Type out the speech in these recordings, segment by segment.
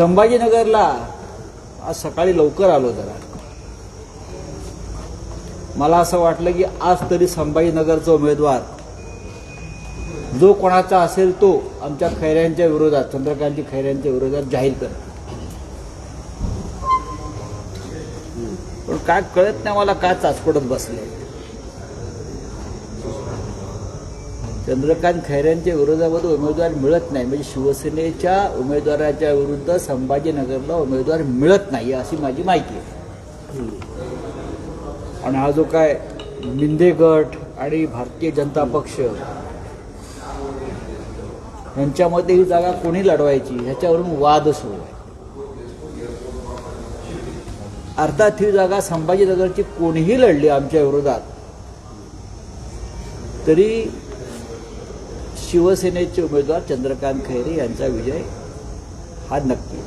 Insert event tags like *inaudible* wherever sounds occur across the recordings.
संभाजीनगरला आज सकाळी लवकर आलो जरा. मला असं वाटलं की आज तरी संभाजीनगरचा उमेदवार जो कोणाचा असेल तो आमच्या खैऱ्यांच्या विरोधात चंद्रकांतजी खैऱ्यांच्या विरोधात जाहीर कर पण काय कळत नाही मला का चाचपडत बसले. चंद्रकांत खैऱ्यांच्या विरोधामध्ये उमेदवार मिळत नाही. म्हणजे शिवसेनेच्या उमेदवाराच्या विरुद्ध संभाजीनगरला उमेदवार मिळत नाही अशी माझी माहिती आहे. आणि हा जो काय मिंदे गट आणि भारतीय जनता पक्ष यांच्यामध्ये ही जागा कोणी लढवायची? ह्याच्यावरून वाद सुरू आहे. अर्थात ही जागा संभाजीनगरची कोणीही लढली आमच्या विरोधात तरी शिवसेनेचे उमेदवार चंद्रकांत खैरे यांचा विजय हा नक्की.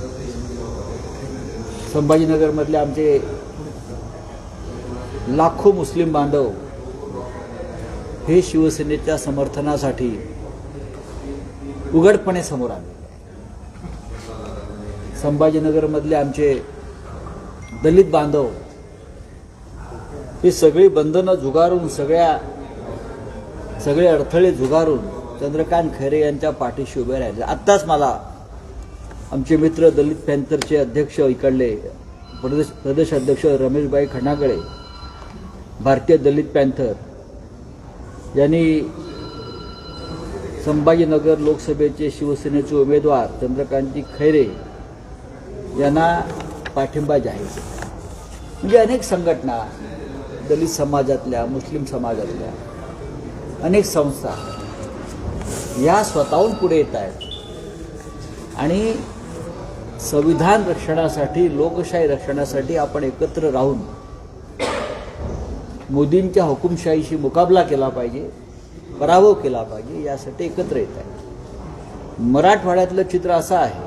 संभाजीनगरमधले आमचे लाखो मुस्लिम बांधव हे शिवसेनेच्या समर्थनासाठी उघडपणे समोर आले. संभाजीनगरमधले आमचे दलित बांधव ही सगळी बंधनं झुगारून सगळ्या सगळे अडथळे झुगारून चंद्रकांत खैरे यांच्या पाठीशी उभे राहिले. आत्ताच मला आमचे मित्र दलित पॅन्थरचे अध्यक्ष इकडले प्रदेश प्रदेश अध्यक्ष रमेशबाई खणागळे भारतीय दलित पॅन्थर यांनी संभाजीनगर लोकसभेचे शिवसेनेचे उमेदवार चंद्रकांतजी खैरे यांना पाठिंबा जाहीर म्हणजे अनेक संघटना दलित समाजातल्या मुस्लिम समाजातल्या अनेक संस्था या स्वतःहून पुढे येत आहेत. आणि संविधान रक्षणासाठी लोकशाही रक्षणासाठी आपण एकत्र राहून मोदींच्या हुकुमशाहीशी मुकाबला केला पाहिजे पराभव केला पाहिजे यासाठी एकत्र येत आहे मराठवाड्यातलं चित्र असं आहे.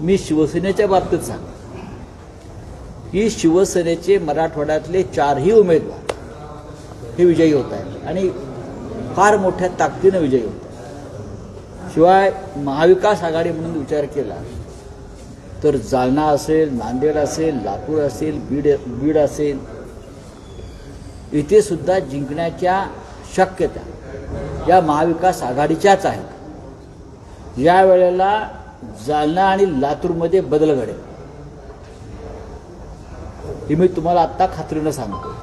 मी शिवसेनेच्या बाबतीत सांग की शिवसेनेचे मराठवाड्यातले चारही उमेदवार हे विजयी होत आहेत. आणि फार मोठ्या ताकदीनं विजयी होतो. शिवाय महाविकास आघाडी म्हणून विचार केला तर जालना असेल नांदेड असेल लातूर असेल बीड बीड असेल इथे सुद्धा जिंकण्याच्या शक्यता या महाविकास आघाडीच्याच आहेत. या वेळेला जालना आणि लातूरमध्ये बदल घडेल. हे मी तुम्हाला आत्ता खात्रीनं सांगतो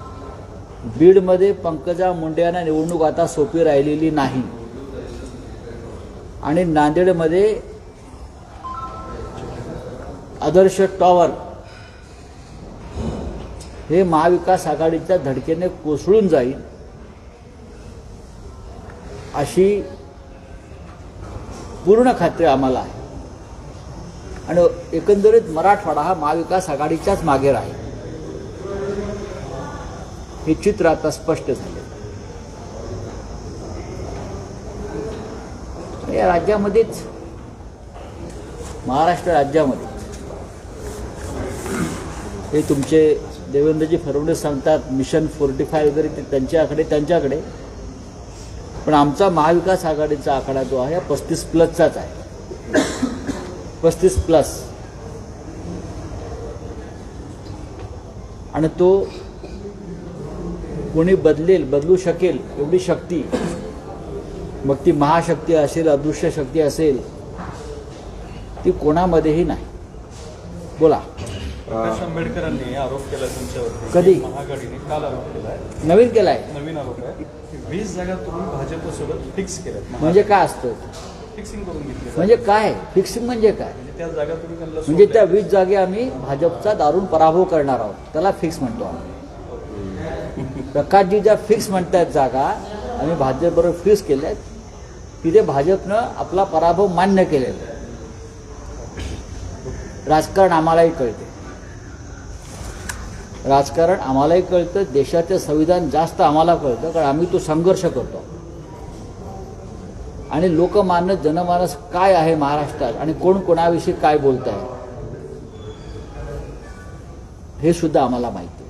बीडमध्ये पंकजा मुंडे यांना निवडणूक आता सोपी राहिलेली नाही. आणि नांदेडमध्ये आदर्श टॉवर हे महाविकास आघाडीच्या धडकेने कोसळून जाईल अशी पूर्ण खात्री आम्हाला आहे. आणि एकंदरीत मराठवाडा हा महाविकास आघाडीच्याच मागे राहील. हे चित्र आता स्पष्ट झाले. या राज्यामध्येच महाराष्ट्र राज्यामध्ये हे तुमचे देवेंद्रजी फडणवीस सांगतात मिशन फोर्टी फाय वगैरे ते त्यांच्याकडे त्यांच्याकडे. पण आमचा महाविकास आघाडीचा आकडा जो आहे पस्तीस प्लसचाच आहे. पस्तीस प्लस आणि तो कोणी बदलेल बदलू शकेल एवढी शक्ती. मग ती महाशक्ती असेल अदृश्य शक्ती असेल ती कोणामध्येही नाही. बोला. प्रकाश आंबेडकरांनी आरोप केला तुमच्यावरती. कधी? महाआघाडीने काल आरोप केलाय नवीन केलाय? नवीन आरोप आहे. वीस जागा तुम्ही भाजपसोबत फिक्स केल्यात म्हणजे काय असतं? फिक्सिंग करून घेतली म्हणजे काय? फिक्सिंग म्हणजे काय? म्हणजे त्या जागा तुम्ही त्यांना म्हणजे त्या सोडल्या. वीस जागी आम्ही भाजपचा दारुण पराभव करणार आहोत. त्याला फिक्स म्हणतो आम्ही. प्रकाशजी ज्या फिक्स म्हणतात जागा. आम्ही भाजपबरोबर फिक्स केल्यात. तिथे भाजपनं आपला पराभव मान्य केलेला आहे. राजकारण आम्हालाही कळते. राजकारण आम्हालाही कळतं. देशाचं संविधान जास्त आम्हाला कळतं कारण आम्ही तो संघर्ष करतो. आणि लोकमानस जनमानस काय आहे महाराष्ट्रात आणि कोण कोणाविषयी काय बोलत आहे हे सुद्धा आम्हाला माहिती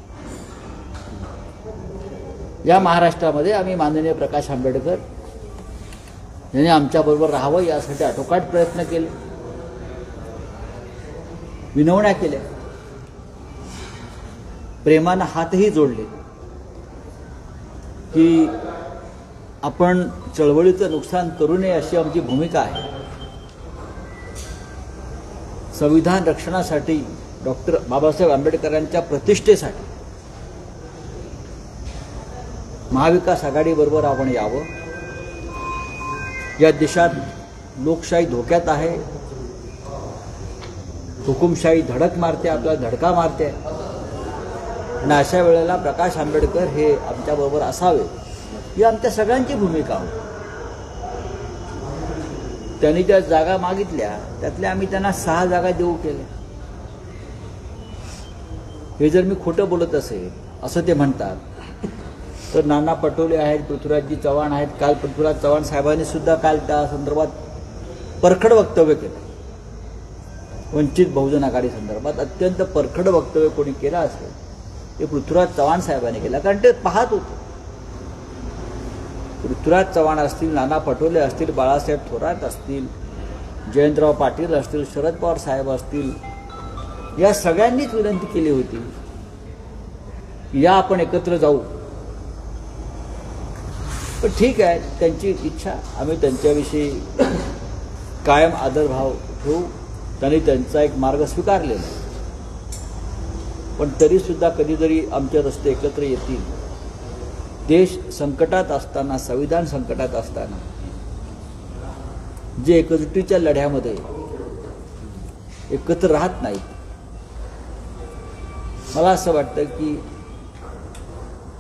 या महाराष्ट्रामध्ये आम्ही माननीय प्रकाश आंबेडकर यांनी आमच्याबरोबर राहावं यासाठी आटोकाट प्रयत्न केले. विनवण्या केल्या. प्रेमानं हातही जोडले. की आपण चळवळीचं नुकसान करू नये अशी आमची भूमिका आहे. संविधान रक्षणासाठी डॉक्टर बाबासाहेब आंबेडकरांच्या प्रतिष्ठेसाठी महाविकास आघाडीबरोबर आपण यावं. या देशात लोकशाही धोक्यात आहे. हुकुमशाही धडक मारते आपल्याला धडका मारते. आणि अशा वेळेला प्रकाश आंबेडकर हे आमच्याबरोबर असावे. ही आमच्या सगळ्यांची भूमिका होती. त्यांनी ज्या जागा मागितल्या त्यातल्या आम्ही त्यांना सहा जागा देऊ केल्या. हे जर मी खोटं बोलत असेल असं ते म्हणतात. तर नाना पटोले आहेत पृथ्वीराजजी चव्हाण आहेत. काल पृथ्वीराज चव्हाण साहेबांनी सुद्धा काल त्या संदर्भात परखड वक्तव्य केलं. वंचित बहुजन आघाडी संदर्भात अत्यंत परखड वक्तव्य कोणी केलं असेल ते पृथ्वीराज चव्हाण साहेबांनी केलं. कारण ते पाहत होते. पृथ्वीराज चव्हाण असतील नाना पटोले असतील बाळासाहेब थोरात असतील जयंतराव पाटील असतील शरद पवार साहेब असतील या सगळ्यांनीच विनंती केली होती या आपण एकत्र जाऊ. पण ठीक आहे त्यांची इच्छा आम्ही त्यांच्याविषयी कायम आदरभाव ठेवू. त्यांनी त्यांचा एक मार्ग स्वीकारलेला आहे. पण तरीसुद्धा कधीतरी आमचे रस्ते एकत्र येतील. देश संकटात असताना संविधान संकटात असताना जे एकजुटीच्या लढ्यामध्ये एकत्र राहत नाहीत. मला असं वाटतं की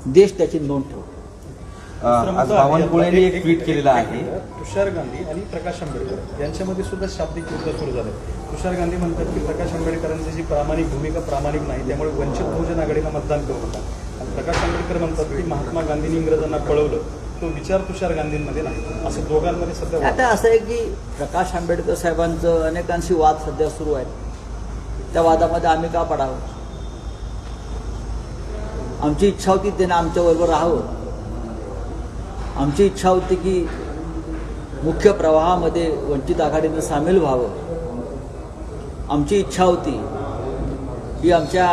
देश त्याची नोंद ठेवतो. आज बावनकुळेंनी एक ट्विट केलेलं आहे तुषार गांधी आणि प्रकाश आंबेडकर. यांच्यामध्ये सुद्धा शाब्दिक युद्ध सुरू झालं. तुषार गांधी म्हणतात की प्रकाश आंबेडकरांची जी प्रामाणिक भूमिका प्रामाणिक नाही त्यामुळे वंचित बहुजन आघाडीला मतदान करू नका. आणि प्रकाश आंबेडकर म्हणतात की महात्मा गांधींनी इंग्रजांना पळवलं. तो विचार तुषार गांधींमध्ये नाही. असं दोघांमध्ये सध्या आता असं आहे की प्रकाश आंबेडकर साहेबांचं अनेकांशी वाद सध्या सुरू आहेत. त्या वादामध्ये आम्ही का पडावं? आमची इच्छा होती त्यानं आमच्याबरोबर राहावं. आमची इच्छा होती की मुख्य प्रवाहामध्ये वंचित आघाडीनं सामील व्हावं. आमची इच्छा होती की आमच्या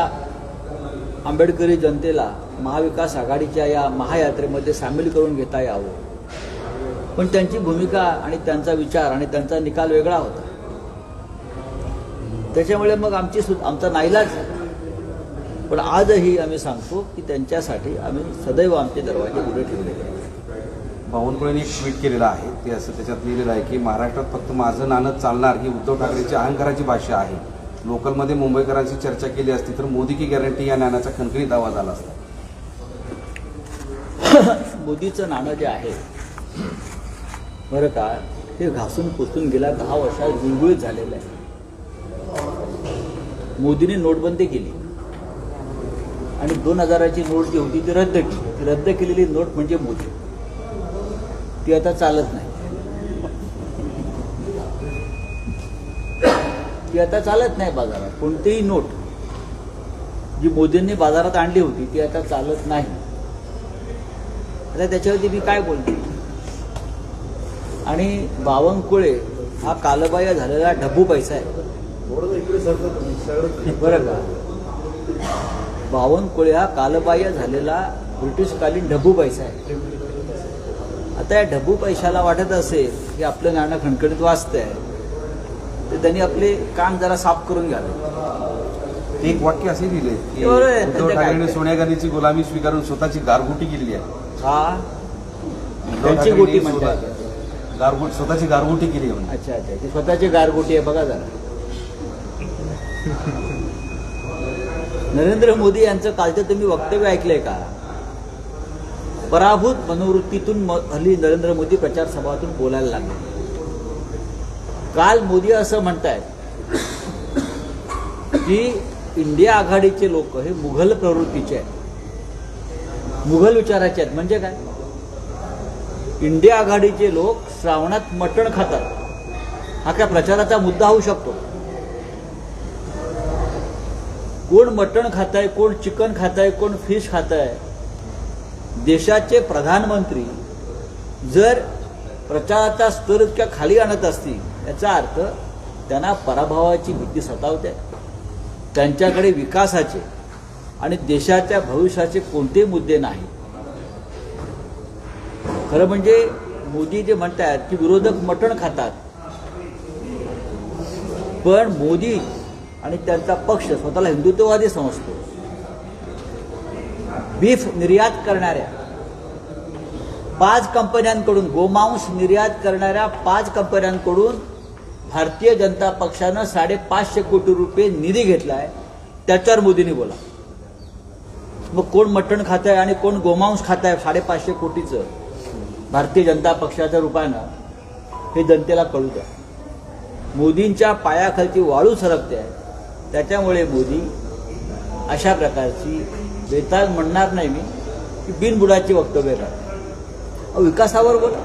आंबेडकरी जनतेला महाविकास आघाडीच्या या महायात्रेमध्ये सामील करून घेता यावं. पण त्यांची भूमिका आणि त्यांचा विचार आणि त्यांचा निकाल वेगळा होता. त्याच्यामुळे मग आमची सु आमचा नाईलाज पण आजही आम्ही सांगतो की त्यांच्यासाठी आम्ही सदैव आमचे दरवाजे उघडे ठेवले बावनकुळेंनी एक ट्विट केलेलं आहे. ते असं त्याच्यात लिहिलेलं आहे की महाराष्ट्रात फक्त माझं नाणं चालणार ही उद्धव ठाकरेची अहंकाराची भाषा आहे. लोकलमध्ये मुंबईकरांची चर्चा केली असती तर मोदी की गॅरंटी या नाण्याचा खणखणीत दावा झाला असता? *coughs* मोदीचं नाणं जे आहे बरं का हे घासून पुसून गेल्या दहा वर्षात गुळगुळीत झालेलं आहे. मोदीने नोटबंदी केली. आणि दोन हजाराची नोट जी होती ती रद्द केली. ती रद्द केलेली नोट म्हणजे मोदी. ती आता चालत नाही. ती आता चालत नाही बाजारात. कोणतीही नोट जी मोदींनी बाजारात आणली होती ती आता चालत नाही. आता त्याच्यावरती मी काय बोलते आणि बावनकुळे हा कालबाह्य झालेला ढबू पैसा आहे. बरं का? बावनकुळे हा कालबाह्य झालेला ब्रिटिशकालीन ढबू पैसा आहे. आता या ढबू पैशाला वाटत असेल की आपलं नाणं खणखणीत वाचतंय तर त्यांनी आपले कान जरा साफ करून घ्यावे. एक वाक्य असे लिहिले की बरोबर आहे, उद्धव त्याचं काय ठाकरेंनी काय? सोनिया गांधीची गुलामी स्वीकारून स्वतःची गारगुटी केलेली आहे. हा? उद्धव त्यांची ठाकरेंनी गोटी स्वतः- म्हणतात गारगुट स्वतःची गारगुटी केली आहे. अच्छा अच्छा ती स्वतःची गारगोटी आहे बघा जरा. *laughs* नरेंद्र मोदी यांचं कालचं तुम्ही वक्तव्य ऐकलंय का? पराभूत मनोवृत्तीतून म- हल्ली नरेंद्र मोदी प्रचार सभातून बोलायला लागले. काल मोदी असं म्हणतायत की इंडिया आघाडीचे लोक हे मुघल प्रवृत्तीचे आहेत. मुघल विचाराचे आहेत. म्हणजे काय? इंडिया आघाडीचे लोक श्रावणात मटण खातात. हा काय प्रचाराचा मुद्दा होऊ शकतो? कोण मटण खात आहे कोण चिकन खात आहे कोण फिश खात आहे देशाचे प्रधानमंत्री जर प्रचाराचा स्तर इतक्या खाली आणत असतील याचा अर्थ त्यांना पराभवाची भीती सतावते. त्यांच्याकडे विकासाचे आणि देशाच्या भविष्याचे कोणतेही मुद्दे नाही. खरं म्हणजे मोदी जे म्हणतात की विरोधक मटण खातात. पण मोदी आणि त्यांचा पक्ष स्वतःला हिंदुत्ववादी समजतो. बीफ निर्यात करणाऱ्या पाच कंपन्यांकडून गोमांस निर्यात करणाऱ्या पाच कंपन्यांकडून भारतीय जनता पक्षानं साडेपाचशे कोटी रुपये निधी घेतलाय. त्याच्यावर मोदींनी बोला. मग कोण मटण खात आहे आणि कोण गोमांस खात आहे साडेपाचशे कोटीचं? भारतीय जनता पक्षाच्या रूपानं हे जनतेला कळू द्या. मोदींच्या पायाखालची वाळू सरकते. आहे त्याच्यामुळे मोदी अशा प्रकारची बेताल म्हणणार नाही मी की बिनबुडाची वक्तव्य करतात विकासावर बोला.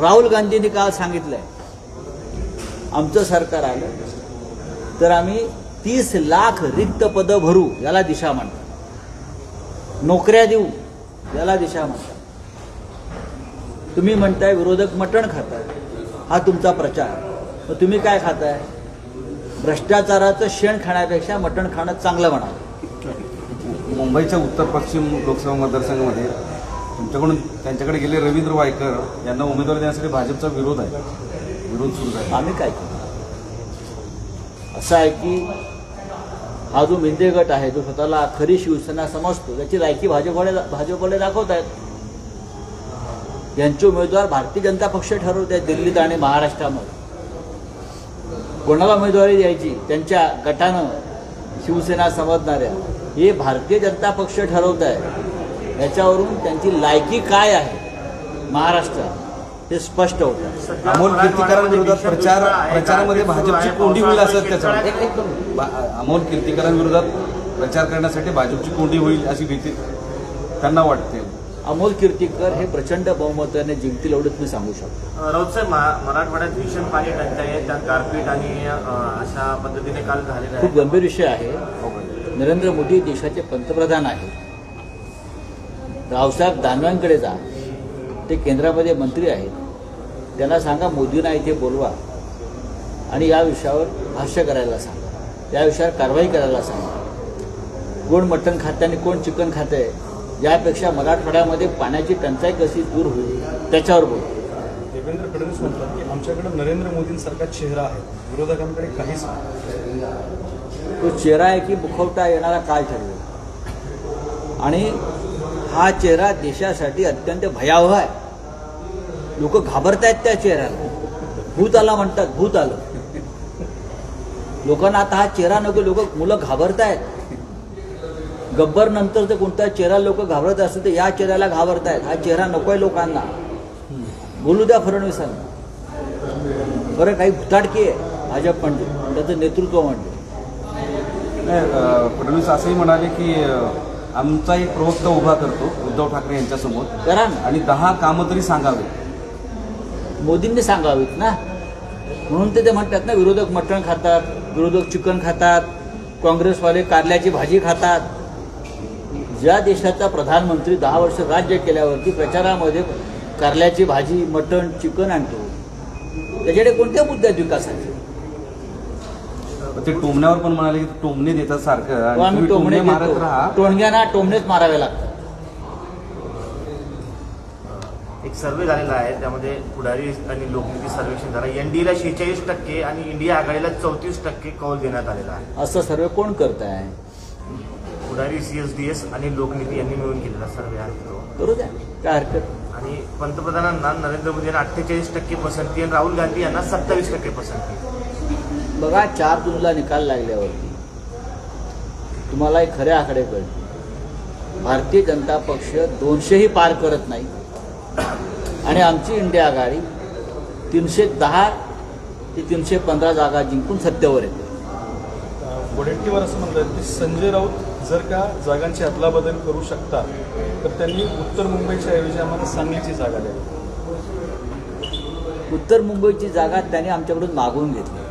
राहुल गांधींनी काल सांगितलंय आमचं सरकार आलं तर आम्ही तीस लाख रिक्त पदं भरू याला दिशा म्हणतात. नोकऱ्या देऊ याला दिशा म्हणतात. तुम्ही म्हणताय विरोधक मटण खाताय हा तुमचा प्रचार. मग तुम्ही काय खाताय? भ्रष्टाचाराचं शेण खाण्यापेक्षा मटण खाणं चांगलं म्हणावं. मुंबईच्या उत्तर पश्चिम लोकसभा मतदारसंघामध्ये तुमच्याकडून त्यांच्याकडे गेले रवींद्र वायकर यांना उमेदवारी देण्यासाठी भाजपचा विरोध आहे. विरोध सुरू आहे आम्ही काय केलं असं आहे की हा जो मेंदे गट आहे जो स्वतःला खरी शिवसेना समजतो त्याची लायकी भाजपकडे भाजपकडे दाखवत आहेत यांचे उमेदवार भारतीय जनता पक्ष ठरवत आहेत दिल्लीत आणि महाराष्ट्रामध्ये. कोणाला उमेदवारी द्यायची? त्यांच्या गटानं शिवसेना समजणाऱ्या. हे भारतीय जनता पक्ष ठरवत आहे. याच्यावरून त्यांची लायकी काय आहे? महाराष्ट्रात. ते स्पष्ट होतं अमोल कीर्तिकरांविरोधात प्रचार प्रचारामध्ये भाजपची कोंडी होईल असं त्याचं एक- एक दोन- बा- अमोल कीर्तिकरांविरोधात प्रचार करण्यासाठी भाजपची कोंडी होईल अशी भीती त्यांना वाटते. अमोल कीर्तीकर हे प्रचंड बहुमताने जिंकतील एवढंच मी सांगू शकतो. राऊत साहेब मराठवाड्यात भीषण पाणी टंचाई आहे. त्यात गारपीट आणि अशा पद्धतीने काल झालेलं खूप गंभीर विषय आहे. नरेंद्र मोदी देशाचे पंतप्रधान आहेत. रावसाहेब दानवांकडे जा. ते केंद्रामध्ये मंत्री आहेत. त्यांना सांगा मोदींना इथे बोलवा. आणि या विषयावर भाष्य करायला सांगा. या विषयावर कारवाई करायला सांगा. कोण मटण खाते आणि कोण चिकन खाते यापेक्षा मराठवाड्यामध्ये पाण्याची टंचाई कशी दूर होईल त्याच्यावर बोल. देवेंद्र फडणवीस म्हणतात की आमच्याकडे नरेंद्र मोदींसारखा चेहरा आहे. विरोधकांकडे काहीच नाही. तो चेहरा आहे की मुखवटा येणारा काळ ठरवेल आणि हा चेहरा देशासाठी अत्यंत भयावह आहे. लोक घाबरत आहेत त्या चेहऱ्याला. भूत आला म्हणतात भूत आलं. लोकांना आता हा चेहरा नको लोक मुलं घाबरत आहेत गब्बर नंतर जर कोणता चेहरा लोक घाबरत असतील तर या चेहऱ्याला घाबरत आहेत हा चेहरा नकोय लोकांना. बोलू द्या फडणवीसांना. बरं काही भुताटकी आहे. भाजप पंडित त्याचं नेतृत्व म्हणजे फडणवीस असंही म्हणाले की आमचा एक प्रवक्ता उभा करतो उद्धव ठाकरे यांच्यासमोर. करा ना आणि दहा कामं तरी सांगावे मोदींनी सांगावीत ना? म्हणून ते ते म्हणतात ना विरोधक मटण खातात विरोधक चिकन खातात काँग्रेसवाले कारल्याची भाजी खातात. ज्या देशाचा प्रधानमंत्री दहा वर्ष राज्य केल्यावरती प्रचारामध्ये कारल्याची भाजी मटण चिकन आणतो त्याच्याकडे कोणत्या मुद्दे आहेत विकासाचे ते टोमण्यावर पण म्हणाले की टोमणे देतात सारखं. आणि तुम्ही टोमणे मारत राहा. टोणग्यांना टोमणेच मारावे लागतात. एक सर्वे झालेला आहे त्यामध्ये पुढारी आणि लोकनीती सर्वेक्षण झालं. एनडीएला शेहेचाळीस टक्के आणि इंडिया आघाडीला चौतीस टक्के कौल देण्यात आलेला आहे. असं सर्व कोण करत आहे पुढारी सीएसडीएस आणि लोकनीती यांनी मिळून केलेला सर्वे आहे. तो करू द्या. काय हरकत. आणि पंतप्रधानांना नरेंद्र मोदी यांना अठ्ठेचाळीस टक्के पसंती आणि राहुल गांधी यांना सत्तावीस टक्के पसंती. बघा चार जूनला निकाल लागल्यावरती. तुम्हाला एक खरे आकडे कळतील भारतीय जनता पक्ष दोनशेही पार करत नाही. आणि आमची इंडिया आघाडी तीनशे दहा ते तीनशे पंधरा जागा जिंकून सत्तेवर येते. वडेट्टीवार असं म्हणतात की संजय राऊत जर का जागांची अदलाबदल करू शकता तर त्यांनी उत्तर मुंबईच्या ऐवजी आम्हाला सांगलीची जागा द्यावी. उत्तर मुंबईची जागा त्यांनी आमच्याकडून मागवून घेतली.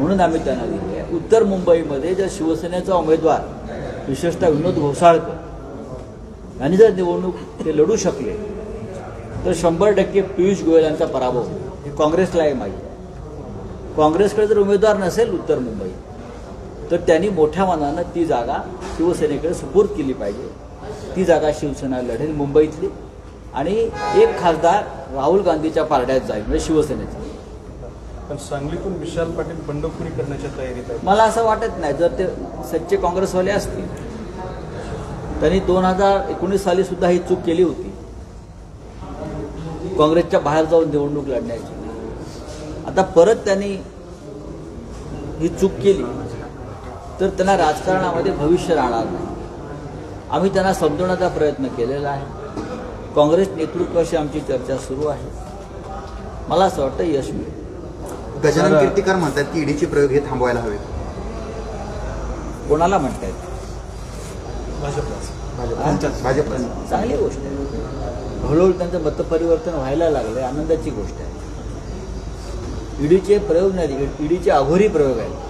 म्हणून आम्ही त्यांना दिली आहे. उत्तर मुंबईमध्ये जर शिवसेनेचा उमेदवार विशेषतः विनोद घोसाळकर यांनी जर निवडणूक ते लढू शकले तर शंभर टक्के पियुष गोयल यांचा पराभव हे काँग्रेसलाही माहीत आहे. काँग्रेसकडे जर उमेदवार नसेल उत्तर मुंबई तर त्यांनी मोठ्या मनानं ती जागा शिवसेनेकडे सुपूर्द केली पाहिजे. ती जागा शिवसेना लढेल मुंबईतली आणि एक खासदार राहुल गांधीच्या पारड्यात जाईल म्हणजे शिवसेनेचा. पण सांगलीतून विशाल पाटील बंडखोरी करण्याच्या तयारीत आहे मला असं वाटत नाही जर ते सच्चे काँग्रेसवाले असतील त्यांनी दोन हजार एकोणीस साली सुद्धा ही चूक केली होती. काँग्रेसच्या बाहेर जाऊन निवडणूक लढण्याची. आता परत त्यांनी ही चूक केली तर त्यांना राजकारणामध्ये भविष्य राहणार नाही. आम्ही त्यांना समजवण्याचा प्रयत्न केलेला आहे. काँग्रेस नेतृत्वाशी आमची चर्चा सुरू आहे. मला असं वाटतं यश मिळेल. गजानन कीर्तिकर म्हणतात की ईडीचे प्रयोग हे थांबवायला हवेत. कोणाला म्हणतायत? भाजप चांगली गोष्ट आहे. हळूहळू त्यांचं मतपरिवर्तन व्हायला लागलं आनंदाची गोष्ट आहे. ईडीचे प्रयोग नाही ईडीचे अघोरी प्रयोग आहेत.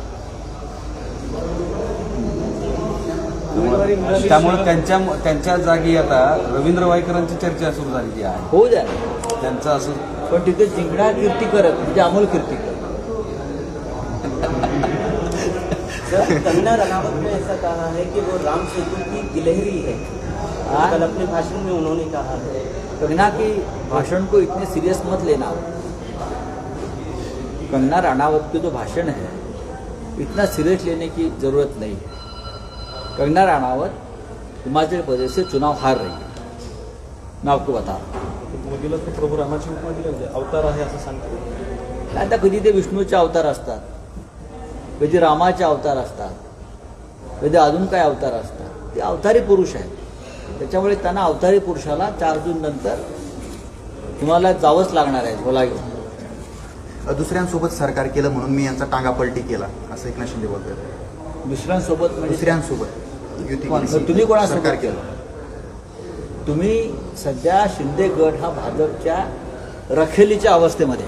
त्यामुळे त्यांच्या त्यांच्या जागी आता रवींद्र वायकरांची चर्चा सुरू झालेली आहे. होऊ द्या ना. त्यांचं असं पण तिथे जिंकणार कीर्तिकर म्हणजे अमोल कीर्तिकर सर कंगना रनावत ने ऐसा कहा है कि वो राम सेतु की गिलहरी है? कल अपने भाषण में उन्होंने कहा है। कंगना की भाषण को इतने सीरियस मत लेना। कंगना राणावत की जो भाषण है इतना सीरियस लेने की जरूरत नहीं है। कंगना राणावत हिमाचल प्रदेश से चुनाव हार रही है। मैं आपको बता रहा हूं। मोदीला तो प्रभू रामाची उपमा दिली अवतार आहे असं सांगतो आता कधी ते विष्णूचे अवतार असतात? कधी रामाचे अवतार असतात. कधी अजून काय अवतार असतात. ते अवतारी पुरुष आहेत. त्याच्यामुळे त्यांना अवतारी पुरुषाला चार जून नंतर तुम्हाला जावंच लागणार आहे बोला घेऊन दुसऱ्यांसोबत सरकार केलं म्हणून मी यांचा टांगा पलटी केला असं एकनाथ शिंदे बोलतात. दुसऱ्यांसोबत म्हणजे दुसऱ्यांसोबत. कोण? तुम्ही कोणासोबत? सरकार केलं. तुम्ही सध्या शिंदे गट हा भाजपच्या रखेलीच्या अवस्थेमध्ये.